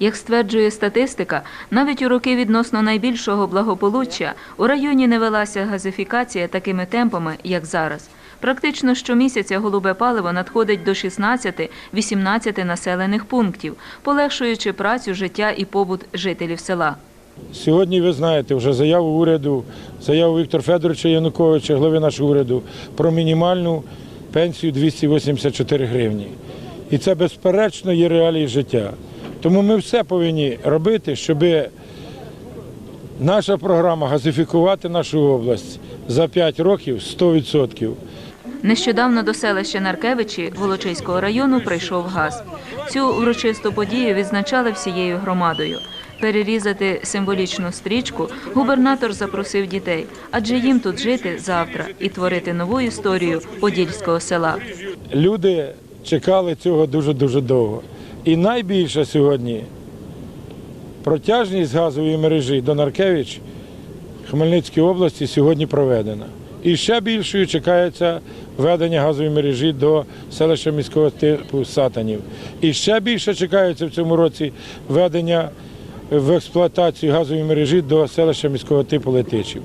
Як стверджує статистика, навіть у роки відносно найбільшого благополуччя у районі не велася газифікація такими темпами, як зараз. Практично щомісяця голубе паливо надходить до 16-18 населених пунктів, полегшуючи працю, життя і побут жителів села. Сьогодні ви знаєте вже заяву уряду, заяву Віктора Федоровича Януковича, глави нашого уряду, про мінімальну пенсію 284 гривні. І це безперечно є реалії життя. Тому ми все повинні робити, щоб наша програма газифікувати нашу область за 5 років 100%. Нещодавно до селища Наркевичі Волочиського району прийшов газ. Цю урочисту подію відзначали всією громадою. Перерізати символічну стрічку губернатор запросив дітей, адже їм тут жити завтра і творити нову історію подільського села. Люди чекали цього дуже-дуже довго. І найбільше сьогодні протяжність газової мережі до Наркевич Хмельницької області сьогодні проведена. І ще більшою чекається введення газової мережі до селища міського типу Сатанів. І ще більше чекається в цьому році введення в експлуатацію газової мережі до селища міського типу Летичів.